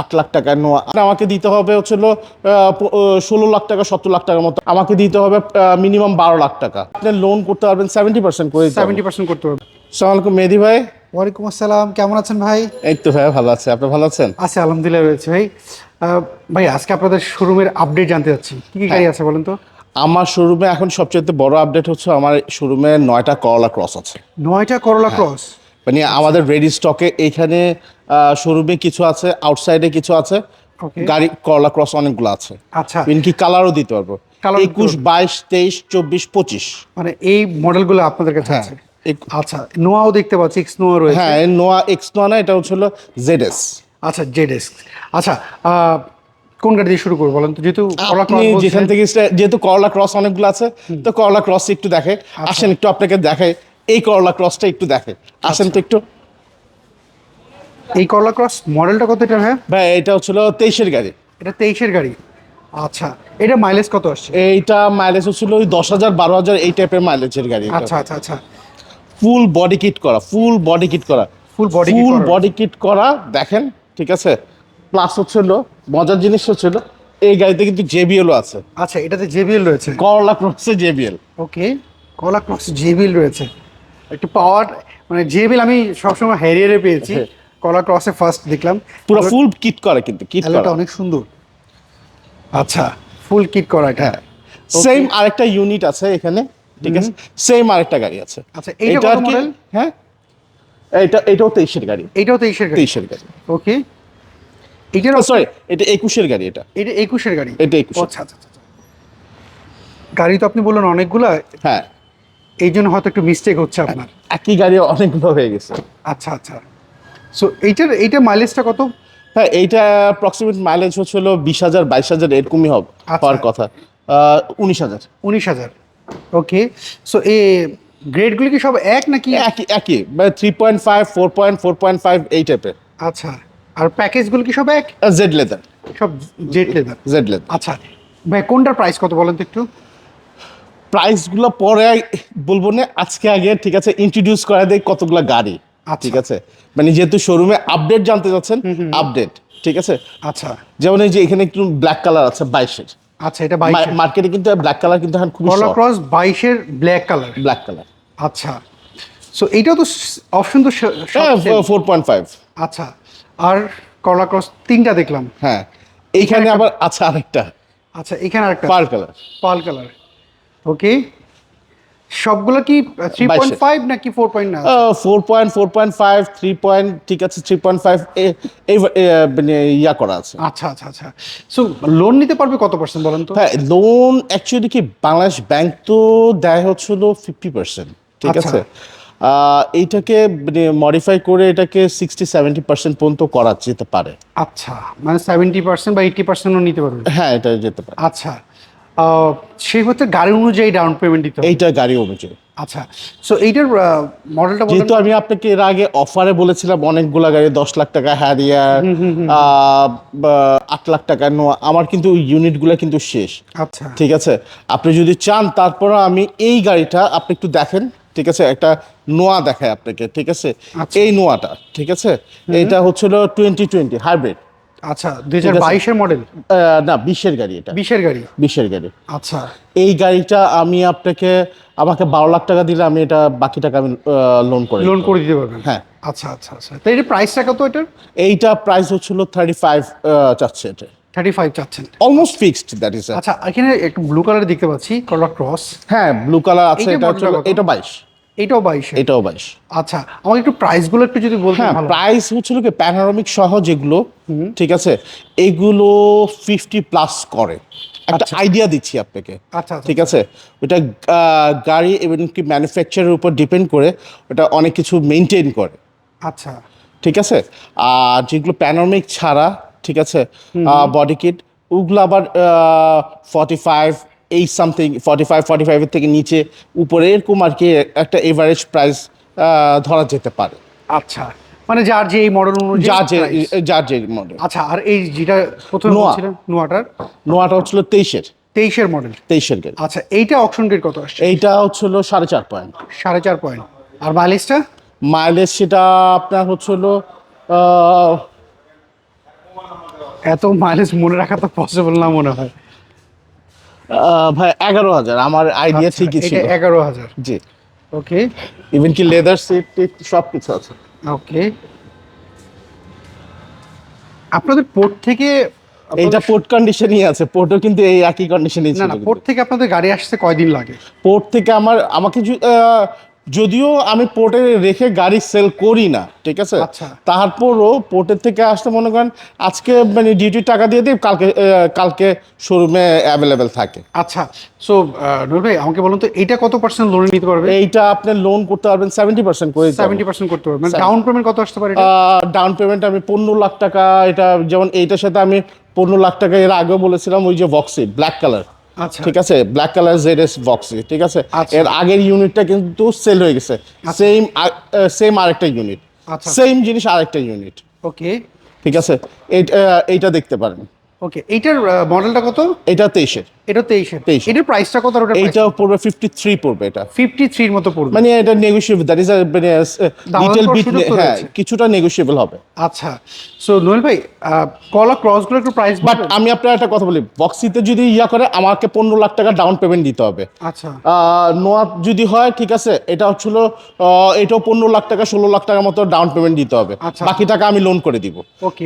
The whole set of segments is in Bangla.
আট লাখ টাকা নোয়া আমাকে দিতে হবে হচ্ছিল ষোলো লাখ টাকা সত্তর লাখ টাকার মতো। আমাকে দিতে হবে মিনিমাম বারো লাখ টাকা। আপনি লোন করতে পারবেন সেভেন্টি পার্সেন্ট করে সেভেন্টি পার্সেন্ট করতে পারবে সালাম আলাইকুম মেহেদি ভাই। ওয়ালাইকুম আসসালাম কেমন আছেন ভাই? এই তো ভাই ভালো আছে। আপনি ভালো আছেন? আছে আলহামদুলিল্লাহ রয়েছে ভাই। ভাই আজকে আপনাদের শোরুমের আপডেট জানতে চাচ্ছি। কি কি গাড়ি আছে বলেন তো? আমার শোরুমে এখন সবচেয়ে বড় আপডেট হচ্ছে আমার শোরুমে নয়টা করলা ক্রস আছে। নয়টা করলা ক্রস মানে আমাদের রেডি স্টকে এখানে শোরুমে কিছু আছে আউটসাইডে কিছু আছে। গাড়ি করলা ক্রস অনেকগুলো আছে। আচ্ছা। কি কালারও দিতে পারব। একুশ বাইশ তেইশ চব্বিশ পঁচিশ। মানে এই মডেলগুলো আপনাদের কাছে হ্যাঁ আছে? আচ্ছা নোয়াও দেখতে পাচ্ছি এক্স নোয়া রয়েছে। হ্যাঁ নোয়া এক্স নোয়া না এটা হচ্ছিল জেড এস আচ্ছা জেড এক্স আচ্ছা কোন গাড়ি দিয়ে শুরু করব বলেন তো? যেহেতু আপনি যেখান থেকে যেহেতু করলা ক্রস অনেকগুলো আছে তো করলা ক্রস একটু দেখে। আচ্ছা। আসেন একটু আপনাকে দেখে এই করলা ক্রসটা একটু দেখে। আসেন তো একটু। এই করলা ক্রস মডেলটা কত এটা হ্যাঁ ভাই এটা হচ্ছিল তেইশের গাড়ি। এটা তেইশের গাড়ি। আচ্ছা এটা মাইলেজ কত আসছে? এইটা মাইলেজ হচ্ছিল ওই দশ হাজার বারো হাজার এই টাইপের মাইলেজের গাড়ি আচ্ছা আচ্ছা আচ্ছা। ফুল বডি কিট করা ফুল বডি কিট করা। Full body full body kit করা দেখেন ঠিক আছে? প্লাস হচ্ছিল মজার জিনিস হচ্ছিল এই গাড়িতে কিন্তু জেবিএলও আছে। আচ্ছা এটাতে জেবিএল রয়েছে। করলা ক্রসে জেবিএল ওকে কলা ক্রস জেবিএল রয়েছে। একটু পাওয়ার মানে জেবিএল আমি সবসময় হ্যারিয়ারে পেয়েছি। কলা ক্রসে ফার্স্ট দেখলাম। পুরো ফুল কিট করা কিন্তু কিট করা। অনেক সুন্দর। আচ্ছা ফুল কিট করা এটা। সেম আরেকটা ইউনিট আছে এখানে ঠিক আছে? সেম আরেকটা গাড়ি আছে। আচ্ছা, এইটা কি-? হ্যাঁ? এটা এটাও তেইশের গাড়ি। এইটাও তেইশের গাড়ি? তেইশের গাড়ি। ওকে এইটার সরি এটা একুশের গাড়ি এটা। এটা একুশের গাড়ি? এটা 21 আচ্ছা আচ্ছা আচ্ছা। গাড়ি তো আপনি বললেন অনেকগুলা। হ্যাঁ। এই জন্য হয়তো একটু মিস্টেক হচ্ছে আপনার। একই গাড়ি অনেকগুলো হয়ে গেছে। আচ্ছা আচ্ছা। সো এইটার এইটা মাইলেজটা কত? হ্যাঁ এইটা অ্যাপ্রক্সিমেট মাইলেজ হচ্ছিল বিশ হাজার বাইশ হাজার এরকমই হবে আচ্ছা। হওয়ার কথা। উনিশ হাজার। উনিশ হাজার। ওকে সো এ গ্রেডগুলি কি সব এক নাকি? একই একই। মানে three point five four point four point five এই টাইপের আচ্ছা। আর প্যাকেজগুলো কি সব এক? জেড লেদার সব জেড লেদার জেড লেদার আচ্ছা। ভাই কোনটার প্রাইস কত বলেন তো একটু? প্রাইসগুলো পরে বলব না আজকে আগে ঠিক আছে ইন্ট্রোডিউস করা দেয় কতগুলো গাড়ি। আচ্ছা। ঠিক আছে? মানে যেহেতু শোরুমে আপডেট জানতে যাচ্ছেন আপডেট ঠিক আছে? আচ্ছা। যেমন এই যে এখানে একটু ব্ল্যাক কালার আছে বাইশের। আচ্ছা এটা বাইশ মার্কেটে কিন্তু ব্ল্যাক কালার কিন্তু এখন কলা ক্রস বাইশের ব্ল্যাক কালার ব্ল্যাক কালার আচ্ছা। সো এইটাও তো অপশন তো। ফোর পয়েন্ট ফাইভ আচ্ছা। আর কলা ক্রস তিনটা দেখলাম। হ্যাঁ। এইখানে আবার আছে আরেকটা। আচ্ছা এখানে আরেকটা। পার কালার পাল কালার ওকে সবগুলো কি থ্রি পয়েন্ট ফাইভ নাকি ফোর পয়েন্ট না? ফোর পয়েন্ট ঠিক আছে থ্রি পয়েন্ট ফাইভ এই মানে ইয়া করা আছে। আচ্ছা আচ্ছা আচ্ছা। সো লোন নিতে পারবে কত পার্সেন্ট বলেন তো? হ্যাঁ লোন অ্যাকচুয়ালি কি বাংলাদেশ ব্যাংক তো দেয় হচ্ছে ফিফটি পার্সেন্ট ঠিক আচ্ছা। আছে? এইটাকে মানে মডিফাই করে এটাকে সিক্সটি সেভেন্টি পার্সেন্ট পর্যন্ত করা যেতে পারে। আচ্ছা মানে সেভেন্টি পার্সেন্ট বা এইটি পার্সেন্টও নিতে পারবে। হ্যাঁ এটা যেতে পারে। আচ্ছা। সেই ক্ষেত্রে গাড়ি অনুযায়ী ডাউন পেমেন্ট দিতে এইটা গাড়ি অনুযায়ী। আচ্ছা সো এইটার মডেলটা যেহেতু আমি আপনাকে এর আগে অফারে বলেছিলাম অনেকগুলা গাড়ি দশ লাখ টাকা হ্যারিয়ার আট লাখ টাকা নোয়া আমার কিন্তু ইউনিটগুলো কিন্তু শেষ। আচ্ছা। ঠিক আছে? আপনি যদি চান তারপর আমি এই গাড়িটা আপনি একটু দেখেন ঠিক আছে? একটা নোয়া দেখায় আপনাকে ঠিক আছে? আচ্ছা। এই নোয়াটা ঠিক আছে? এইটা হচ্ছিল টোয়েন্টি টোয়েন্টি হাইব্রিড আচ্ছা দুই হাজার বাইশের মডেল না বিশের গাড়ি এটা। বিশের গাড়ি? বিশের গাড়ি। আচ্ছা। এই গাড়িটা আমি আপনাকে আমাকে বারো লাখ টাকা দিলে আমি এটা বাকি টাকা আমি লোন করে লোন করে দিতে পারবেন? হ্যাঁ। আচ্ছা আচ্ছা আচ্ছা। তো এটার প্রাইসটা কত এটার? এইটা প্রাইস হচ্ছিল থার্টি ফাইভ চাচ্ছে এটা থার্টি ফাইভ চাচ্ছেন অলমোস্ট ফিক্সড দ্যাট ইজ আচ্ছা এখানে একটু ব্লু কালার দেখতে পাচ্ছি কলর ক্রস হ্যাঁ ব্লু কালার আছে এটা? এটা বাইশ। এটাও বাইশে এটাও বাইশ। আচ্ছা আমাকে একটু প্রাইসগুলো একটু যদি বলতেন হ্যাঁ প্রাইস হচ্ছিল কি প্যানোরামিক সহ যেগুলো ঠিক আছে? এগুলো ফিফটি প্লাস করে। একটা আইডিয়া দিচ্ছি আপনাকে। আচ্ছা আচ্ছা ঠিক আছে? ওটা গাড়ি এবং কি ম্যানুফ্যাকচারের উপর ডিপেন্ড করে ওটা অনেক কিছু মেনটেন করে। আচ্ছা। ঠিক আছে? আর যেগুলো প্যানোরামিক ছাড়া ঠিক আছে? বডি কিট ওগুলো আবার ফর্টি ফাইভ এই সামথিং ফর্টি ফাইভ ফর্টি ফাইভের থেকে নিচে উপরে এরকম আর কি একটা এভারেজ প্রাইস ধরা যেতে পারে। আচ্ছা মানে যার যে এই মডেল অনুযায়ী যার যে যার যে মডেল আচ্ছা আর এই যেটা প্রথমে। বলছিলেন নোয়াটার নোয়াটা হচ্ছিল তেইশের। তেইশের মডেল তেইশের গাড়ি আচ্ছা এইটা অপশন রেট কত আসছে? এইটা হচ্ছিল সাড়ে চার পয়েন্ট সাড়ে চার পয়েন্ট আর মাইলেজটা মাইলেজ সেটা আপনার হচ্ছিল এত মাইলেজ মনে রাখা তো পসিবল না মনে হয়। ভাই এগারো হাজার। আমার আইডিয়া আচ্ছা, ঠিকই ছিল। এগারো হাজার। জি। ওকে ইভেন কি লেদার সিট সব কিছু আছে। ওকে আপনাদের পোর্ট থেকে এইটা পোর্ট কন্ডিশনই আছে। পোর্টও কিন্তু এই একই কন্ডিশনই ছিল না পোর্ট থেকে আপনাদের গাড়ি আসতে কয়দিন লাগে? পোর্ট থেকে আমার আমাকে যদিও আমি পোর্টে রেখে গাড়ি সেল করি না ঠিক আছে? আচ্ছা। তারপরও পোর্টের থেকে আসতে মনে করেন আজকে মানে ডিউটির টাকা দিয়ে দিই কালকে কালকে শোরুমে অ্যাভেলেবেল থাকে। আচ্ছা। সো নুর ভাই আমাকে বলুন তো এইটা কত পার্সেন্ট লোন নিতে পারবে? এইটা আপনি লোন করতে পারবেন সেভেন্টি পার্সেন্ট করে সেভেন্টি পার্সেন্ট করতে পারবে ডাউন পেমেন্ট কত আসতে পারে এটা? ডাউন পেমেন্ট আমি পনেরো লাখ টাকা এটা যেমন এইটার সাথে আমি পনেরো লাখ টাকা এর আগেও বলেছিলাম ওই যে বক্সি ব্ল্যাক কালার ঠিক আছে? Black colour Z S boxy ঠিক আছে? আচ্ছা। এর আগের ইউনিটটা কিন্তু সেল হয়ে গেছে। সেম সেম আরেকটা ইউনিট আচ্ছা। সেম জিনিস আরেকটা ইউনিট ওকে ঠিক আছে? এইটা দেখতে পারেন। ওকে এইটার মডেলটা কত? এটা তেইশের। এটা তেইশের। 23 এটার প্রাইসটা কত ওটার পড়বে ফিফটি থ্রি পড়বে এটা। ফিফটি থ্রির মতো পড়বে। মানে এটা নেগোসিয়েবল দ্যাট ইজ মানে করার বিট হ্যাঁ কিছুটা নেগোসিয়েবল হবে। আচ্ছা সো নোয়েল ভাই কলা ক্রসগুলো একটু প্রাইস বাট আমি আপনার একটা কথা বলি বক্সিতে যদি ইয়া করে আমাকে পনেরো লাখ টাকা ডাউন পেমেন্ট দিতে হবে। আচ্ছা। নোয়া যদি হয় ঠিক আছে এটা হচ্ছিল এটাও পনেরো লাখ টাকা ষোলো লাখ টাকার মতো ডাউন পেমেন্ট দিতে হবে। আচ্ছা। বাকি টাকা আমি লোন করে দিব। ওকে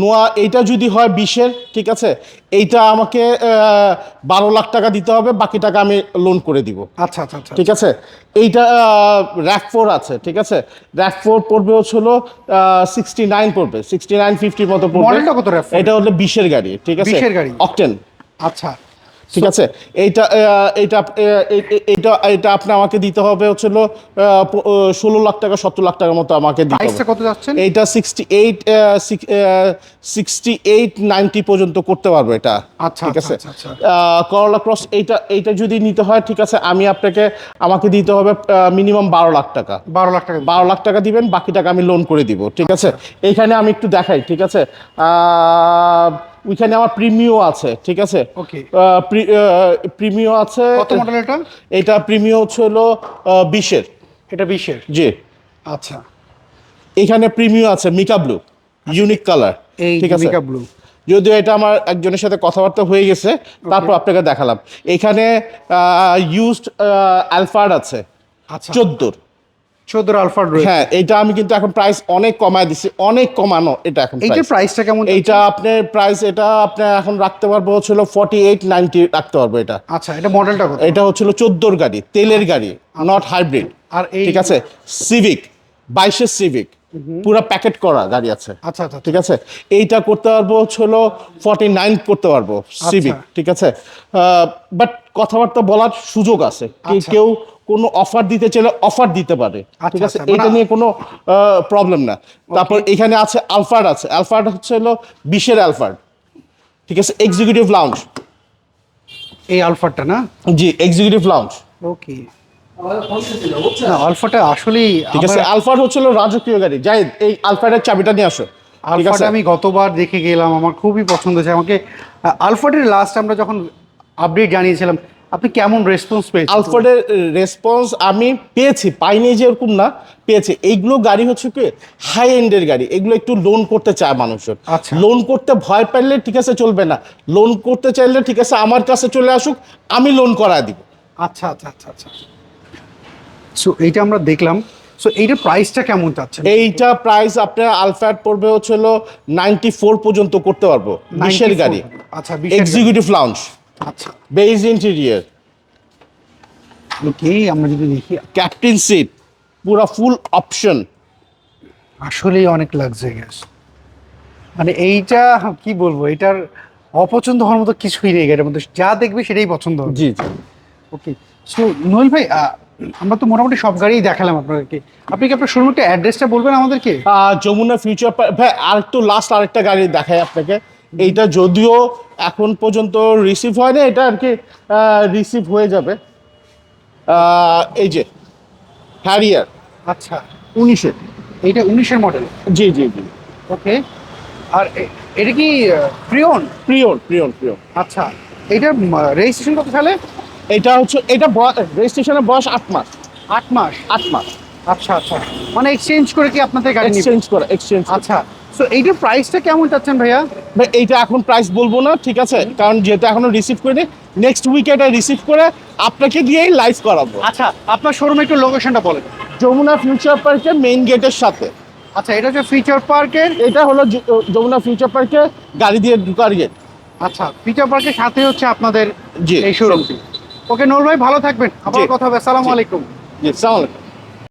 নোয়া এইটা যদি হয় বিশের ঠিক আছে? এইটা আমাকে বারো লাখ টাকা দিতে হবে বাকি টাকা আমি লোন করে দিব। আচ্ছা আচ্ছা আচ্ছা। ঠিক আছে? এইটা র্যাক ফোর আছে ঠিক আছে? র্যাক ফোর পড়বে হচ্ছিল সিক্সটি নাইন পড়বে সিক্সটি নাইন ফিফটির মতো পড়বে। মডেলটা কত RAV4? এটা হলো বিশের গাড়ি ঠিক আছে? 20 এর গাড়ি? অকটেন আচ্ছা। ঠিক আছে? এইটা এইটা এইটা এটা আপনি আমাকে দিতে হবে হচ্ছিল ষোলো লাখ টাকা সত্তর লাখ টাকার মতো আমাকে দিতে হবে। কত যাচ্ছেন? এইটা sixty eight sixty eight ninety পর্যন্ত করতে পারব এটা। আচ্ছা, ঠিক আছে? আচ্ছা, আচ্ছা, করলা ক্রস এইটা এইটা যদি নিতে হয় ঠিক আছে আমি আপনাকে আমাকে দিতে হবে মিনিমাম বারো লাখ টাকা। বারো লাখ টাকা। বারো লাখ টাকা দিবেন বাকি টাকা আমি লোন করে দিব ঠিক আছে? এইখানে আমি একটু দেখাই ঠিক আছে? আহ, ওইখানে আমার প্রিমিও আছে ঠিক আছে. প্রিমিও আছে। কত মডেল এটা? এটা প্রিমিও হচ্ছে হলো বিশের। এটা বিশের? জি। আচ্ছা। এখানে প্রিমিও আছে মিকা ব্লু ইউনিক কালার ঠিক আছে? Mica blue. যদিও এটা আমার একজনের সাথে কথাবার্তা হয়ে গেছে তারপর আপনাকে দেখালাম। এখানে ইউজড অ্যালফার্ড আছে আচ্ছা। চোদ্দোর। চোদ্দ আলফার রয়েছে। হ্যাঁ এইটা আমি কিন্তু এখন প্রাইস অনেক কমায় দিছি অনেক কমানো এটা এখন price। প্রাইসটা কেমন এইটা আপনার প্রাইস এটা আপনি এখন রাখতে পারব এইট নাইনটি রাখতে পারব এটা। আচ্ছা এটা মডেলটা কত? এটা হচ্ছিল চোদ্দোর গাড়ি তেলের গাড়ি নট হাইব্রিড আর এই ঠিক আছে? সিভিক বাইশের সিভিক পুরো প্যাকেট করা গাড়ি আছে। আচ্ছা আচ্ছা ঠিক আছে? এইটা করতে পারব হচ্ছিল ফর্টি নাইন করতে পারব সিভিক ঠিক আছে? বাট কথাবার্তা বলার সুযোগ আছে। আচ্ছা। কেউ কোনো অফার দিতে চাইলে অফার দিতে পারে। ঠিক আচ্ছা, আছে? আচ্ছা, এটা মানে- নিয়ে কোনো প্রবলেম না। তারপর এখানে আছে আলফার্ড আছে। আলফার্ড হচ্ছে হলো বিশের আলফার্ড ঠিক আছে? এক্সিকিউটিভ লাউঞ্জ এই আলফারটা না? জি এক্সিকিউটিভ লাউঞ্জ ওকে আলফাটা আসলেই ঠিক আছে? আমার- আলফার্ড হচ্ছে হলো রাজকীয় গাড়ি। যাই এই আলফার্ডের চাবিটা নিয়ে আসো। আলফাটা আমি গতবার দেখে গেলাম আমার খুবই পছন্দ হয়েছে। আমাকে আলফাটের লাস্ট আমরা যখন আপডেট জানিয়েছিলাম আপনি কেমন রেসপন্স পেয়েছেন? আলফোর্ডের রেসপন্স আমি পেয়েছি পাইনি যে এরকম না পেয়েছি। এইগুলো গাড়ি হচ্ছে কি হাই এন্ডের গাড়ি এগুলো একটু লোন করতে চায় মানুষজন। আচ্ছা। লোন করতে ভয় পাইলে ঠিক আছে চলবে না। লোন করতে চাইলে ঠিক আছে আমার কাছে চলে আসুক আমি লোন করা দিব। আচ্ছা আচ্ছা আচ্ছা আচ্ছা। সো এইটা আমরা দেখলাম। সো এইটার প্রাইসটা কেমন চাচ্ছেন? এইটা প্রাইস আপনার আলফার্ড পড়বে হচ্ছে হলো নাইনটি ফোর পর্যন্ত করতে পারব। বিশের গাড়ি। আচ্ছা এক্সিকিউটিভ লাউঞ্জ আচ্ছা বেজ ইন্টেরিয়ার। ওকে আমরা যদি দেখি। ক্যাপ্টেন সিট পুরা ফুল অপশন। আসলেই অনেক লাক্সারিয়াস মানে এইটা কি বলব এটার অপছন্দ হওয়ার মতো কিছুই নেই এটার মধ্যে। যা দেখবে সেটাই পছন্দ হবে। জি জি। ওকে সো নোয়েল ভাই আমরা তো মোটামুটি সব গাড়িই দেখালাম আপনাদেরকে। আপনি কি আপনার শোরুমের অ্যাড্রেসটা বলবেন আমাদেরকে? যমুনা ফিউচার ভাই আরেকটু লাস্ট আরেকটা গাড়ি দেখাই আপনাকে। এইটা যদিও এখন পর্যন্ত রিসিভ হয় না এটা আর কি রিসিভ হয়ে যাবে। এই যে হ্যারিয়ার আচ্ছা উনিশে এইটা উনিশের মডেল জি জি জি। ওকে আর এটা কি প্রিয়ন প্রিয়ন প্রিয়ন প্রিয়ন আচ্ছা এইটার রেজিস্ট্রেশন কত সালে? এটা হচ্ছে এটা রেজিস্ট্রেশনের বয়স আট মাস। আট মাস? আট মাস। আচ্ছা আচ্ছা। মানে এক্সচেঞ্জ করে কি আপনাদের গাড়ি এক্সচেঞ্জ করে এক্সচেঞ্জ আচ্ছা সো এইটার প্রাইসটা কেমন চাচ্ছেন ভাইয়া? ভাই এইটা এখন প্রাইস বলব না ঠিক আছে? কারণ যেহেতু এখনও রিসিভ করিনি নেক্সট উইকে এটা রিসিভ করে আপনাকে দিয়েই লাইভ করাবো। আচ্ছা আপনার শোরুমে একটু লোকেশনটা বলেন। যমুনা ফিউচার পার্কের মেইন গেটের সাথে। আচ্ছা এটা হচ্ছে ফিচার পার্কের এটা হলো যমুনা ফিউচার পার্কে গাড়ি দিয়ে ঢুকার গেট আচ্ছা ফিচার পার্কের সাথে হচ্ছে আপনাদের জি এই শোরুমটি ওকে নোর ভাই ভালো থাকবেন। আবার কথা হবে। আসসালামু। আলাইকুম। জি সালাম আলাইকুম।